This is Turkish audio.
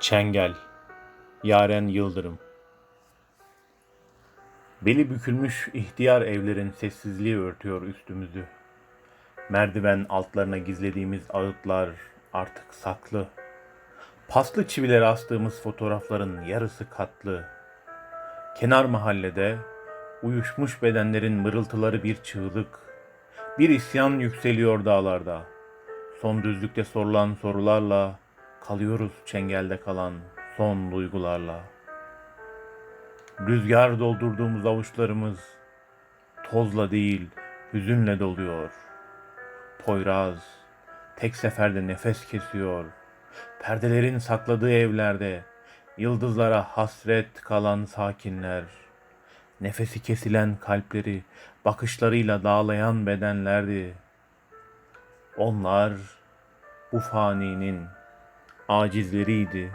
Çengel Yaren Yıldırım Beli bükülmüş ihtiyar evlerin sessizliği örtüyor üstümüzü. Merdiven altlarına gizlediğimiz ağıtlar artık saklı. Paslı çivileri astığımız fotoğrafların yarısı katlı. Kenar mahallede uyuşmuş bedenlerin mırıltıları bir çığlık. Bir isyan yükseliyor dağlarda. Son düzlükte sorulan sorularla kalıyoruz çengelde kalan son duygularla. Rüzgar doldurduğumuz avuçlarımız tozla değil hüzünle doluyor. Poyraz tek seferde nefes kesiyor. Perdelerin sakladığı evlerde yıldızlara hasret kalan sakinler. Nefesi kesilen kalpleri bakışlarıyla dağlayan bedenlerdi. Onlar bu faninin acizleriydi.